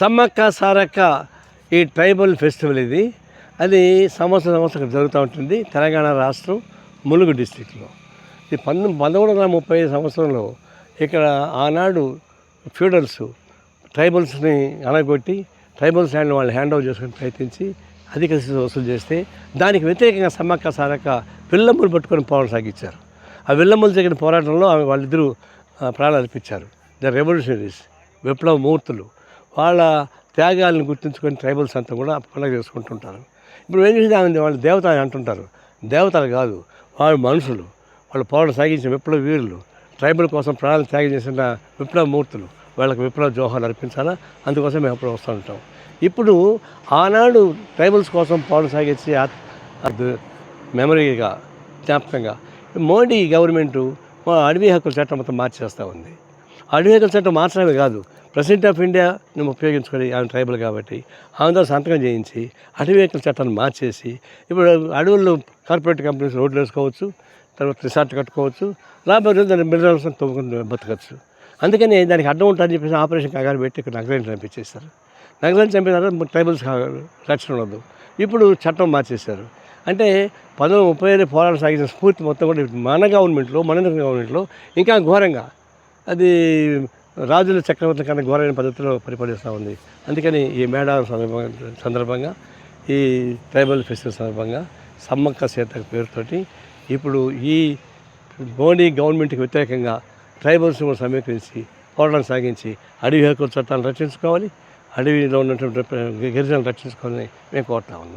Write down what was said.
సమ్మక్క సారక్క ఈ tribal festival ఇది. అది సంవత్సరం సంవత్సరం జరుగుతూ ఉంటుంది తెలంగాణ రాష్ట్రం ములుగు డిస్టిక్లో ఇది పంతొమ్మిది పదమూడు వందల ముప్పై ఐదు సంవత్సరంలో ఇక్కడ ఆనాడు ఫ్యూడల్స్ ట్రైబల్స్ని అనగొట్టి ట్రైబల్స్ హ్యాండ్ వాళ్ళు హ్యాండ్ ఓవర్ చేసుకుని ప్రయత్నించి అధిక వసూలు చేస్తే దానికి వ్యతిరేకంగా సమ్మక్క సారక్క పిల్లమ్మలు పట్టుకొని పోరాటం సాగించారు. ఆ విల్లమ్మలు జరిగిన పోరాటంలో ఆమె వాళ్ళిద్దరూ ప్రాణాలు అర్పించారు. ద రెవల్యూషనరీస్ విప్లవ మూర్తులు వాళ్ళ త్యాగాలను గుర్తుంచుకొని ట్రైబల్స్ అంతా కూడా పండుగ చేసుకుంటుంటారు. ఇప్పుడు ఏం చేసింది వాళ్ళు దేవత అని అంటుంటారు. దేవతలు కాదు వాళ్ళు మనుషులు. వాళ్ళు పౌరులు సాగించిన విప్లవ వీరులు. ట్రైబల్ కోసం ప్రాణాలు త్యాగం చేసిన విప్లవ మూర్తులు వాళ్ళకి విప్లవ జోహాలు అర్పించాలా? అందుకోసం మేము అప్పుడు వస్తూ ఉంటాం. ఇప్పుడు ఆనాడు ట్రైబల్స్ కోసం పౌరులు సాగించి మెమరీగా జ్ఞాపకంగా మోడీ గవర్నమెంటు అడవి హక్కుల చట్టం మొత్తం మార్చేస్తూ ఉంది. అడవి హక్కుల చట్టం మార్చడమే కాదు ప్రెసిడెంట్ ఆఫ్ ఇండియా ఉపయోగించుకొని ఆమె ట్రైబల్ కాబట్టి ఆమెతో సంతకం చేయించి అటవీ హక్కుల చట్టాన్ని మార్చేసి ఇప్పుడు అడవుల్లో కార్పొరేట్ కంపెనీస్ రోడ్లు వేసుకోవచ్చు తర్వాత రిసార్ట్ కట్టుకోవచ్చు రాబోయే రోజులు దాన్ని మినరల్స్ తొమ్మిది బతకచ్చు. అందుకని దానికి అడ్డం ఉంటారని చెప్పేసి ఆపరేషన్ కాగానే పెట్టి ఇక్కడ నగరాన్ని చంపించేస్తారు నగరాన్ని చంపిన తర్వాత ట్రైబల్స్ రక్షణ ఉండదు. ఇప్పుడు చట్టం మార్చేశారు. అంటే పంతొమ్మిది ముప్పై ఐదు పోరాటం సాగించిన స్ఫూర్తి మొత్తం కూడా మన గవర్నమెంట్లో మన గవర్నమెంట్లో ఇంకా ఘోరంగా. అది రాజుల చక్రవర్తుల కన్నా ఘోరమైన పద్ధతిలో పరిపాలిస్తూ ఉంది. అందుకని ఈ మేడారం సందర్భంగా సందర్భంగా ఈ ట్రైబల్ ఫెస్టివల్ సందర్భంగా సమ్మక్క సీత పేరుతోటి ఇప్పుడు ఈ మోడీ గవర్నమెంట్కి వ్యతిరేకంగా ట్రైబల్స్ కూడా సమీకరించి పోరాటం సాగించి అడవి హక్కుల చట్టాలను రక్షించుకోవాలి అడవిలో ఉన్నటువంటి గిరిజనులు రక్షించుకోవాలని మేము కోరుతా ఉన్నాం.